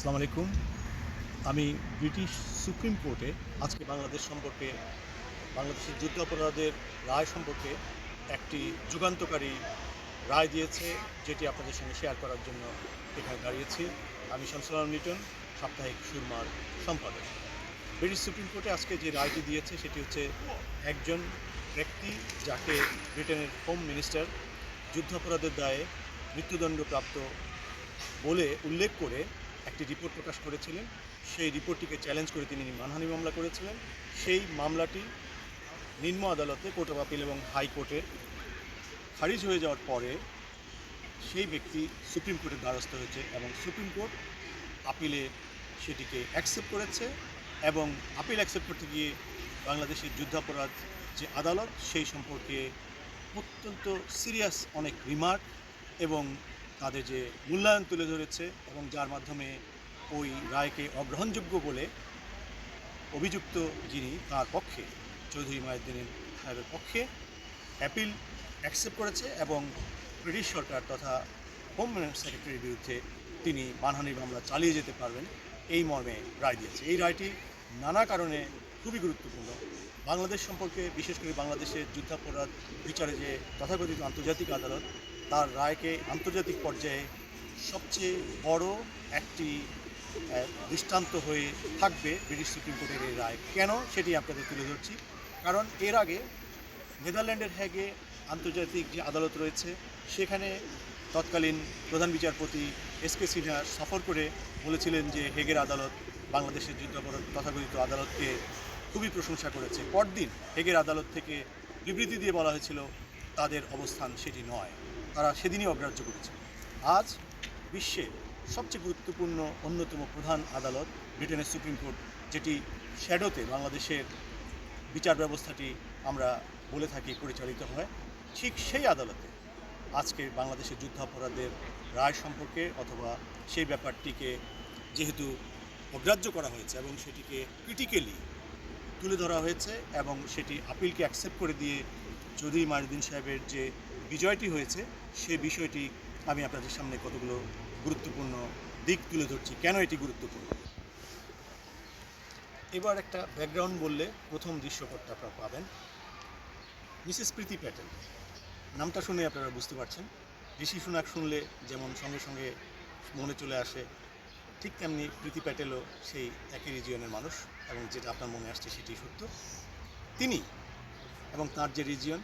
আসসালামু আলাইকুম। আমি ব্রিটিশ সুপ্রিম কোর্টে আজকে বাংলাদেশ সম্পর্কে, বাংলাদেশের যুদ্ধ অপরাধের রায় সম্পর্কে একটি যুগান্তকারী রায় দিয়েছে, যেটি আপনাদের সঙ্গে শেয়ার করার জন্য এখানে দাঁড়িয়েছি। আমি শামসুল আলম সাপ্তাহিক সুরমার সম্পাদক। ব্রিটিশ সুপ্রিম কোর্টে আজকে যে রায়টি দিয়েছে, সেটি হচ্ছে একজন ব্যক্তি যাকে ব্রিটেনের হোম মিনিস্টার যুদ্ধাপরাধের দায়ে মৃত্যুদণ্ডপ্রাপ্ত বলে উল্লেখ করে একটি রিপোর্ট প্রকাশ করেছিলেন। সেই রিপোর্টটিকে চ্যালেঞ্জ করে তিনি মানহানি মামলা করেছিলেন। সেই মামলাটি নিম্ন আদালতে কোর্ট অফ আপিল এবং হাইকোর্টে খারিজ হয়ে যাওয়ার পরে সেই ব্যক্তি সুপ্রিম কোর্টের দ্বারস্থ হয়েছে এবং সুপ্রিম কোর্ট আপিলে সেটিকে অ্যাকসেপ্ট করেছে এবং আপিল অ্যাকসেপ্ট করতে গিয়ে বাংলাদেশের যুদ্ধাপরাধ যে আদালত, সেই সম্পর্কে অত্যন্ত সিরিয়াস অনেক রিমার্ক এবং তাদের যে মূল্যায়ন তুলে ধরেছে এবং যার মাধ্যমে ওই রায়কে অগ্রহণযোগ্য বলে অভিযুক্ত যিনি তার পক্ষে, চৌধুরী মায়েদ্দিনের সাহেবের পক্ষে অ্যাপিল অ্যাকসেপ্ট করেছে এবং ব্রিটিশ সরকার তথা হোম সেক্রেটারির বিরুদ্ধে তিনি মানহানির মামলা চালিয়ে যেতে পারবেন এই মর্মে রায় দিয়েছে। এই রায়টি নানা কারণে খুবই গুরুত্বপূর্ণ। বাংলাদেশ সম্পর্কে, বিশেষ করে বাংলাদেশের যুদ্ধাপরাধ বিচারে যে তথাকথিত আন্তর্জাতিক আদালত তার রায়কে আন্তর্জাতিক পর্যায়ে সবচেয়ে বড় একটি দৃষ্টান্ত হয়ে থাকবে ব্রিটিশ সুপ্রিম কোর্টের এই রায়। কেন সেটি আপনাদের তুলে ধরছি? কারণ এর আগে নেদারল্যান্ডের হ্যাগে আন্তর্জাতিক যে আদালত রয়েছে, সেখানে তৎকালীন প্রধান বিচারপতি এস কে সিনহা সফর করে বলেছিলেন যে হেগের আদালত বাংলাদেশের যুদ্ধাপরাধ তথাকথিত আদালতকে খুবই প্রশংসা করেছে। পরদিন হেগের আদালত থেকে বিবৃতি দিয়ে বলা হয়েছিল, তাদের অবস্থান সেটি নয়। তারা সেদিনই অগ্রাহ্য করেছে। আজ বিশ্বে সবচেয়ে গুরুত্বপূর্ণ অন্যতম প্রধান আদালত ব্রিটেনের সুপ্রিম কোর্ট, যেটি শ্যাডোতে বাংলাদেশের বিচার ব্যবস্থাটি আমরা বলে থাকি পরিচালিত হয়, ঠিক সেই আদালতে আজকে বাংলাদেশের যুদ্ধাপরাধের রায় সম্পর্কে অথবা সেই ব্যাপারটিকে যেহেতু অগ্রাহ্য করা হয়েছে এবং সেটিকে ক্রিটিক্যালি তুলে ধরা হয়েছে এবং সেটি আপিলকে অ্যাকসেপ্ট করে দিয়ে চৌধুরী মারুদ্দিন সাহেবের যে বিজয়টি হয়েছে, সে বিষয়টি আমি আপনাদের সামনে কতগুলো গুরুত্বপূর্ণ দিক তুলে ধরছি, কেন এটি গুরুত্বপূর্ণ? এবার একটা ব্যাকগ্রাউন্ড বললে প্রথম দৃশ্যপটটা আপনারা পাবেন। মিসেস প্রীতি প্যাটেল, নামটা শুনে আপনারা বুঝতে পারছেন। ঋষি সুনাক শুনলে যেমন সঙ্গে সঙ্গে মনে চলে আসে, ঠিক তেমনি প্রীতি প্যাটেলও সেই একই রিজিয়নের মানুষ এবং যেটা আপনার মনে আসছে সেটি সত্য। তিনি এবং তার যে রিজিয়ন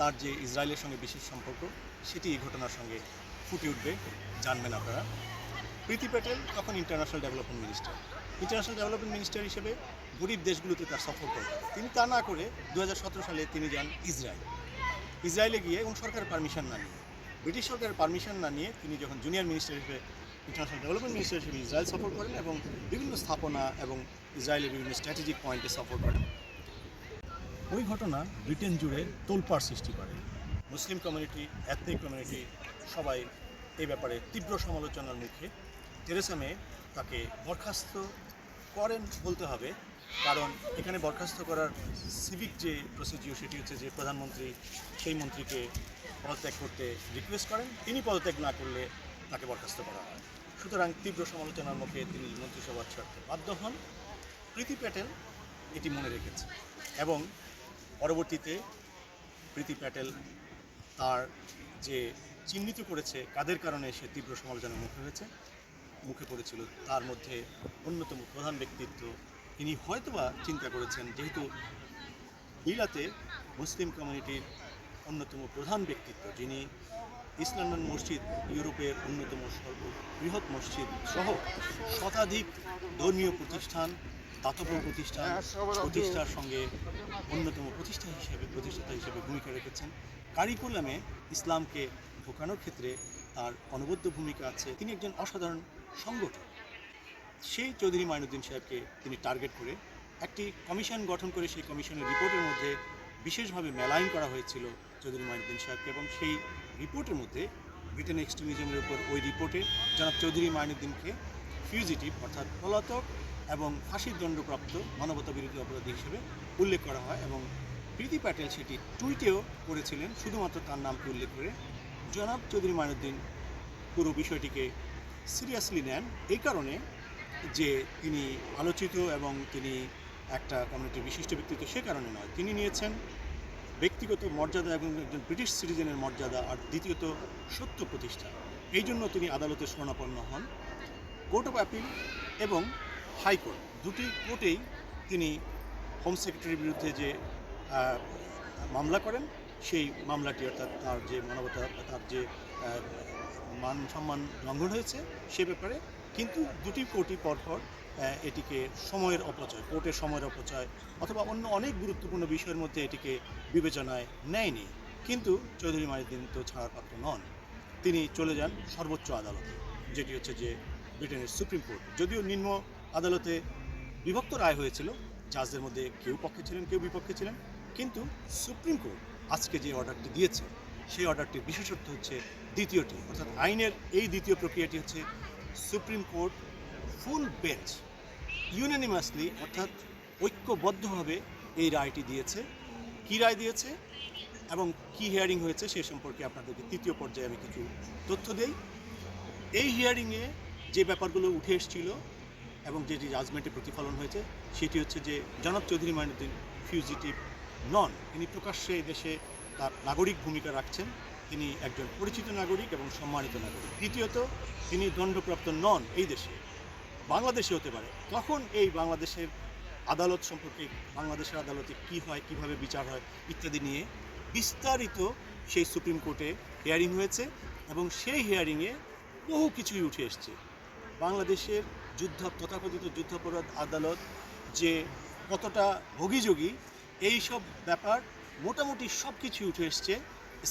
তার যে ইসরায়েলের সঙ্গে বিশেষ সম্পর্ক, সেটি এই ঘটনার সঙ্গে ফুটে উঠবে, জানবেন আপনারা। প্রীতি প্যাটেল, তখন international development minister international development minister হিসেবে গরিব দেশগুলোতে তার সফর করেন। তিনি তা না করে দু হাজার সতেরো সালে তিনি যান ইসরায়েল। ইসরায়েলে গিয়ে এবং সরকারের পারমিশন না নিয়ে। ব্রিটিশ সরকারের পারমিশন না নিয়ে তিনি যখন জুনিয়র মিনিস্টার হিসেবে ইন্টারন্যাশনাল ডেভেলপমেন্ট মিনিস্টার হিসেবে ইসরায়েল সফর করেন এবং বিভিন্ন স্থাপনা এবং ইসরায়েলের বিভিন্ন স্ট্র্যাটেজিক পয়েন্টে সফর করেন। ওই ঘটনা ব্রিটেন জুড়ে তোলপাড় সৃষ্টি করে। মুসলিম কমিউনিটি এথনিক কমিউনিটি সবাই এই ব্যাপারে তীব্র সমালোচনার মুখে। তেরেসা মে তাকে বরখাস্ত করেন বলতে হবে, কারণ এখানে বরখাস্ত করার সিভিক যে প্রসিডিউর সেটি হচ্ছে যে প্রধানমন্ত্রী সেই মন্ত্রীকে পদত্যাগ করতে রিকোয়েস্ট করেন, তিনি পদত্যাগ না করলে তাকে বরখাস্ত করা হয়। সুতরাং তীব্র সমালোচনার মুখে তিনি মন্ত্রিসভা ছাড়তে বাধ্য হন। প্রীতি প্যাটেল এটি মনে রেখেছে এবং পরবর্তীতে প্রীতি প্যাটেল তার যে চিহ্নিত করেছে, কাদের কারণে সে তীব্র সমালোচনার মুখে হয়েছে, মুখে পড়েছিল, তার মধ্যে অন্যতম প্রধান ব্যক্তিত্ব তিনি হয়তোবা চিন্তা করেছেন, যেহেতু বিলাতে মুসলিম কমিউনিটির অন্যতম প্রধান ব্যক্তিত্ব যিনি ইস্ট লন্ডন মসজিদ, ইউরোপের অন্যতম সর্ব বৃহৎ মসজিদ সহ শতাধিক ধর্মীয় প্রতিষ্ঠান, দাতব্য প্রতিষ্ঠান, প্রতিষ্ঠার সঙ্গে অন্যতম প্রতিষ্ঠা হিসেবে, প্রতিষ্ঠাতা হিসেবে ভূমিকা রেখেছেন। কারিকুলামে ইসলামকে ঢোকানোর ক্ষেত্রে তার অনবদ্য ভূমিকা আছে। তিনি একজন অসাধারণ সংগঠক। সেই চৌধুরী মাইনুদ্দিন সাহেবকে তিনি টার্গেট করে একটি কমিশন গঠন করে সেই কমিশনের রিপোর্টের মধ্যে বিশেষভাবে মেলাইন করা হয়েছিল চৌধুরী মাইনুদ্দিন সাহেবকে এবং সেই রিপোর্টের মধ্যে ব্রিটেন এক্সট্রিমিজমের উপর ওই রিপোর্টে জনাব চৌধুরী মাইনুদ্দিনকে ফিউজিটিভ অর্থাৎ পলাতক এবং ফাঁসির দণ্ডপ্রাপ্ত মানবতা বিরোধী অপরাধী হিসেবে উল্লেখ করা হয় এবং প্রীতি প্যাটেল সেটি টুইটেও করেছিলেন। শুধুমাত্র তার নামকে উল্লেখ করে জনাব চৌধুরী মাইনুদ্দিন পুরো বিষয়টিকে সিরিয়াসলি নেন এই কারণে যে তিনি আলোচিত এবং তিনি একটা কমিউনিটির বিশিষ্ট ব্যক্তিত্ব সে কারণে নয়। তিনি নিয়েছেন ব্যক্তিগত মর্যাদা এবং একজন ব্রিটিশ সিটিজেনের মর্যাদা আর দ্বিতীয়ত সত্য প্রতিষ্ঠা। এই জন্য তিনি আদালতে শরণাপন্ন হন। কোর্ট অফ অ্যাপিল এবং হাইকোর্ট। দুটি কোর্টেই তিনি হোম সেক্রেটারির বিরুদ্ধে যে মামলা করেন, সেই মামলাটি অর্থাৎ তার যে মানবতা তার যে মান সম্মান লঙ্ঘন হয়েছে সে ব্যাপারে। কিন্তু দুটি কোর্টই পরপর এটিকে সময়ের অপচয়, কোর্টের সময়ের অপচয় অথবা অন্য অনেক গুরুত্বপূর্ণ বিষয়ের মধ্যে এটিকে বিবেচনায় নেয়নি। কিন্তু চৌধুরী মাইদ্দিন তো ছাড়ার পাত্র নন। তিনি চলে যান সর্বোচ্চ আদালতে, যেটি হচ্ছে যে ব্রিটেনের সুপ্রিম কোর্ট। যদিও নিম্ন আদালতে বিভক্ত রায় হয়েছিল। জাজদের মধ্যে কেউ পক্ষে ছিলেন, কেউ বিপক্ষে ছিলেন। কিন্তু সুপ্রিম কোর্ট আজকে যে অর্ডারটি দিয়েছে, সেই অর্ডারটির বিশেষত্ব হচ্ছে দ্বিতীয়টি। অর্থাৎ আইনের এই দ্বিতীয় প্রক্রিয়াটি হচ্ছে supreme court full bench unanimously অর্থাৎ ঐক্যবদ্ধভাবে এই রায়টি দিয়েছে। কী রায় দিয়েছে এবং কি হিয়ারিং হয়েছে সে সম্পর্কে আপনাদেরকে তৃতীয় পর্যায়ে আমি কিছু তথ্য দেই। এই হিয়ারিংয়ে যে ব্যাপারগুলো উঠে এসেছিল এবং যেটি জাজমেন্টে প্রতিফলন হয়েছে, সেটি হচ্ছে যে জনাব চৌধুরী মাইনুদ্দিন ফিউজিটিভ নন তিনি প্রকাশ্যে দেশে তার নাগরিক ভূমিকা রাখছেন। তিনি একজন পরিচিত নাগরিক এবং সম্মানিত নাগরিক। দ্বিতীয়ত তিনি দণ্ডপ্রাপ্ত নন এই দেশে। বাংলাদেশে হতে পারে। তখন এই বাংলাদেশের আদালত সম্পর্কে, বাংলাদেশের আদালতে কি হয়, কীভাবে বিচার হয় ইত্যাদি নিয়ে বিস্তারিত সেই সুপ্রিম কোর্টে হিয়ারিং হয়েছে এবং সেই হিয়ারিংয়ে বহু কিছুই উঠে এসছে। বাংলাদেশের যুদ্ধ, তথাকথিত যুদ্ধাপরাধ আদালত যে কতটা ভোগীযোগী, এই সব ব্যাপার মোটামুটি সব কিছুই উঠে এসছে।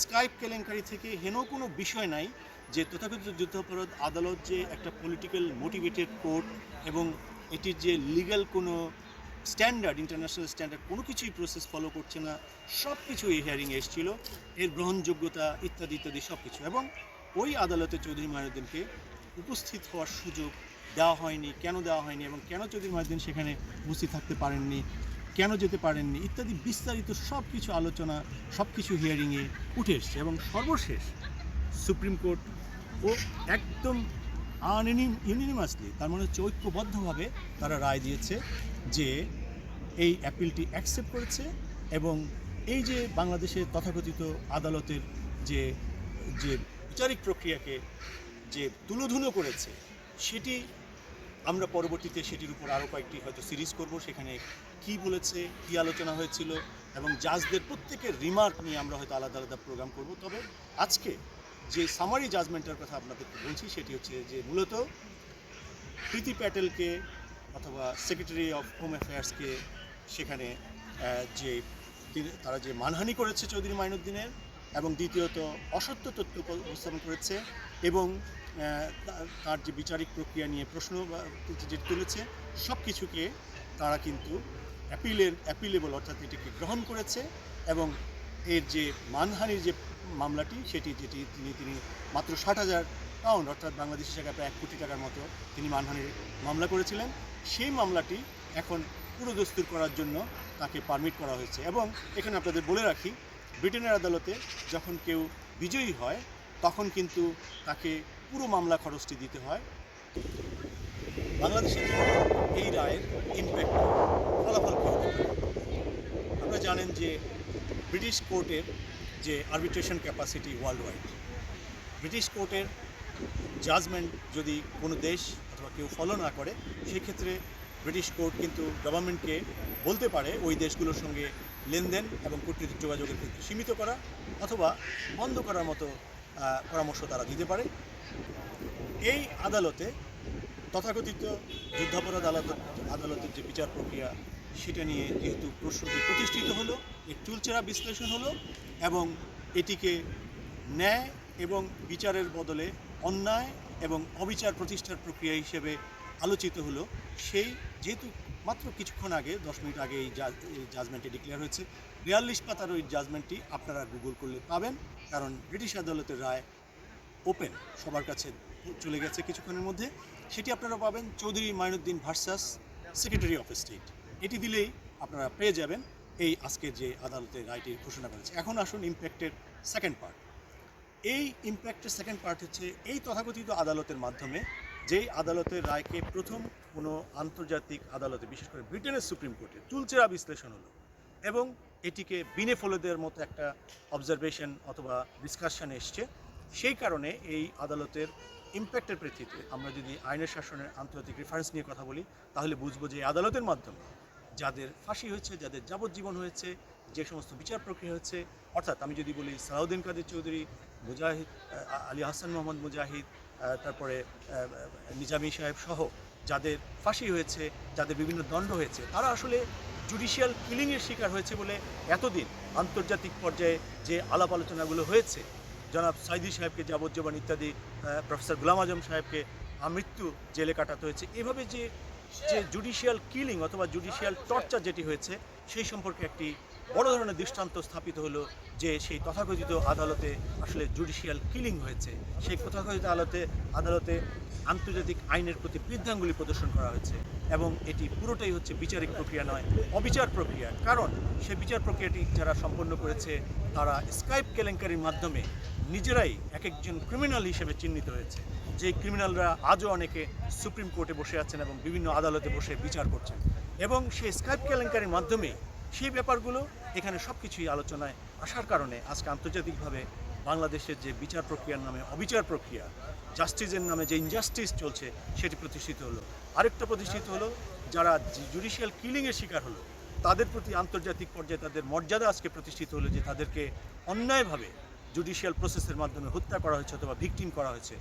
স্কাইপ কেলেঙ্কারি থেকে হেন কোনো বিষয় নাই যে তথাকথিত যুদ্ধাপরাধ আদালত যে একটা পলিটিক্যাল মোটিভেটেড কোর্ট এবং এটির যে লিগ্যাল কোনো স্ট্যান্ডার্ড ইন্টারন্যাশনাল স্ট্যান্ডার্ড কোনো কিছুই প্রসেস ফলো করছে না সব কিছু এই হিয়ারিংয়ে এসেছিল। এর গ্রহণযোগ্যতা ইত্যাদি ইত্যাদি সব কিছু এবং ওই আদালতে চৌধুরী মাইনুদ্দিনকে উপস্থিত হওয়ার সুযোগ দেওয়া হয়নি, কেন দেওয়া হয়নি এবং কেন চৌধুরী মাইনুদ্দিন সেখানে উপস্থিত থাকতে পারেননি, কেন যেতে পারেননি ইত্যাদি বিস্তারিত সব কিছু আলোচনা সব কিছু হিয়ারিংয়ে উঠে এসছে এবং সর্বশেষ সুপ্রিম কোর্ট ও একদম ইউনিনিমাসলি তার মানে হচ্ছে ঐক্যবদ্ধভাবে তারা রায় দিয়েছে যে এই অ্যাপিলটি অ্যাকসেপ্ট করেছে এবং এই যে বাংলাদেশের তথাকথিত আদালতের যে যে বিচারিক প্রক্রিয়াকে যে তুলোধুনো করেছে সেটি আমরা পরবর্তীতে সেটির উপর আরও কয়েকটি হয়তো সিরিজ করব, সেখানে কি বলেছে, কি আলোচনা হয়েছিল এবং জাজদের প্রত্যেকের রিমার্ক নিয়ে আমরা হয়তো আলাদা আলাদা প্রোগ্রাম করব। তবে আজকে যে সামারি জাজমেন্টের কথা আপনাদেরকে বলছি, সেটি হচ্ছে যে মূলত প্রীতি প্যাটেলকে অথবা সেক্রেটারি অফ হোম অ্যাফেয়ার্সকে সেখানে যে তারা যে মানহানি করেছে চৌধুরী মাইনুদ্দিনের এবং দ্বিতীয়ত অসত্য তথ্য উপস্থাপন করেছে এবং তার যে বিচারিক প্রক্রিয়া নিয়ে প্রশ্ন যে তুলেছে সব কিছুকে তারা কিন্তু অ্যাপিলের অ্যাপিলেবল অর্থাৎ এটিকে গ্রহণ করেছে এবং এর যে মানহানির যে মামলাটি, সেটি যেটি তিনি তিনি মাত্র ষাট হাজার পাউন্ড অর্থাৎ বাংলাদেশি টাকা প্রায় এক কোটি টাকার মতো তিনি মানহানির মামলা করেছিলেন। সেই মামলাটি এখন পুরোদস্তুর করার জন্য তাকে পারমিট করা হয়েছে। এবং এখানে আপনাদের বলে রাখি ব্রিটেনের আদালতে যখন কেউ বিজয়ী হয়, তখন কিন্তু তাকে পুরো মামলা খরচটি দিতে হয়। বাংলাদেশের জন্য এই রায়ের ইম্প্যাক্ট ফলাফল কী আপনারা জানেন যে ব্রিটিশ কোর্টের যে arbitration capacity world wide British কোর্টের জাজমেন্ট যদি কোনো দেশ অথবা কেউ ফলো না করে, সেক্ষেত্রে ব্রিটিশ কোর্ট কিন্তু গভর্নমেন্টকে বলতে পারে ওই দেশগুলোর সঙ্গে লেনদেন এবং কূটনৈতিক যোগাযোগের ক্ষেত্রে সীমিত করা অথবা বন্ধ করার মতো পরামর্শ তারা দিতে পারে। এই আদালতে তথাকথিত যুদ্ধাপরাধ আদালত আদালতের যে বিচার প্রক্রিয়া, সেটা নিয়ে যেহেতু প্রশ্নটি প্রতিষ্ঠিত হলো, এর চুলচেরা বিশ্লেষণ হলো এবং এটিকে ন্যায় এবং বিচারের বদলে অন্যায় এবং অবিচার প্রতিষ্ঠার প্রক্রিয়া হিসেবে আলোচিত হলো, সেই যেহেতু মাত্র কিছুক্ষণ আগে, দশ মিনিট আগে এই জাজ- এই জাজমেন্টটি ডিক্লেয়ার হয়েছে। বিয়াল্লিশ পাতার ওই জাজমেন্টটি আপনারা গুগল করলে পাবেন, কারণ ব্রিটিশ আদালতের রায় ওপেন সবার কাছে চলে গেছে কিছুক্ষণের মধ্যে। সেটি আপনারা পাবেন Chowdhury Mainuddin versus secretary of state এটি দিলেই আপনারা পেয়ে যাবেন এই আজকের যে আদালতের রায়টি ঘোষণা করেছে। এখন আসুন ইম্প্যাক্টের সেকেন্ড পার্ট এই ইম্প্যাক্টের সেকেন্ড পার্ট হচ্ছে এই তথাকথিত আদালতের মাধ্যমে যেই আদালতের রায়কে প্রথম কোনো আন্তর্জাতিক আদালতে, বিশেষ করে ব্রিটেনের সুপ্রিম কোর্টে চুলচেরা বিশ্লেষণ হলো এবং এটিকে বিনে ফলে দেওয়ার মতো একটা অবজারভেশন অথবা ডিসকাশন এসছে। সেই কারণে এই আদালতের ইম্প্যাক্টের প্রেক্ষিতে আমরা যদি আইনের শাসনের আন্তর্জাতিক রেফারেন্স নিয়ে কথা বলি, তাহলে বুঝব যে আদালতের মাধ্যমে যাদের ফাঁসি হয়েছে, যাদের যাবজ্জীবন হয়েছে, যে সমস্ত বিচার প্রক্রিয়া হচ্ছে, অর্থাৎ আমি যদি বলি সালাউদ্দিন কাদের চৌধুরী, মুজাহিদ আলী হাসান মোহাম্মদ মুজাহিদ তারপরে নিজামী সাহেব সহ যাদের ফাঁসি হয়েছে যাদের বিভিন্ন দণ্ড হয়েছে তারা আসলে জুডিশিয়াল কিলিংয়ের শিকার হয়েছে বলে এতদিন আন্তর্জাতিক পর্যায়ে যে আলাপ আলোচনাগুলো হয়েছে জনাব সাইদি সাহেবকে যাবজ্জীবন ইত্যাদি প্রফেসর গুলাম আজম সাহেবকে আমৃত্যু জেলে কাটাতে হয়েছে। এভাবে যে যে জুডিশিয়াল কিলিং অথবা জুডিশিয়াল টর্চার যেটি হয়েছে সেই সম্পর্কে একটি বড় ধরনের দৃষ্টান্ত স্থাপিত হলো যে সেই তথাকথিত আদালতে আসলে জুডিশিয়াল কিলিং হয়েছে। সেই তথাকথিত আদালতে আদালতে আন্তর্জাতিক আইনের প্রতি বৃদ্ধাঙ্গুলি প্রদর্শন করা হয়েছে এবং এটি পুরোটাই হচ্ছে বিচারিক প্রক্রিয়া নয়, অবিচার প্রক্রিয়া। কারণ সেই বিচার প্রক্রিয়াটি যারা সম্পন্ন করেছে, তারা স্কাইপ কেলেঙ্কারির মাধ্যমে নিজেরাই এক একজন ক্রিমিনাল হিসেবে চিহ্নিত হয়েছে। যে ক্রিমিনালরা আজও অনেকে সুপ্রিম কোর্টে বসে আছেন এবং বিভিন্ন আদালতে বসে বিচার করছেন। এবং সেই স্কাইপ কেলেঙ্কারির মাধ্যমে সেই ব্যাপারগুলো এখানে সব কিছুই আলোচনায় আসার কারণে আজকে আন্তর্জাতিকভাবে বাংলাদেশের যে বিচার প্রক্রিয়ার নামে অবিচার প্রক্রিয়া জাস্টিসের নামে যে ইনজাস্টিস চলছে সেটি প্রতিষ্ঠিত হলো। আরেকটা প্রতিষ্ঠিত হলো, যারা জুডিশিয়াল কিলিংয়ের শিকার হলো, তাদের প্রতি আন্তর্জাতিক পর্যায়ে তাদের মর্যাদা আজকে প্রতিষ্ঠিত হলো যে তাদেরকে অন্যায়ভাবে জুডিশিয়াল প্রসেসের মাধ্যমে হত্যা করা হয়েছে অথবা ভিকটিম করা হয়েছে।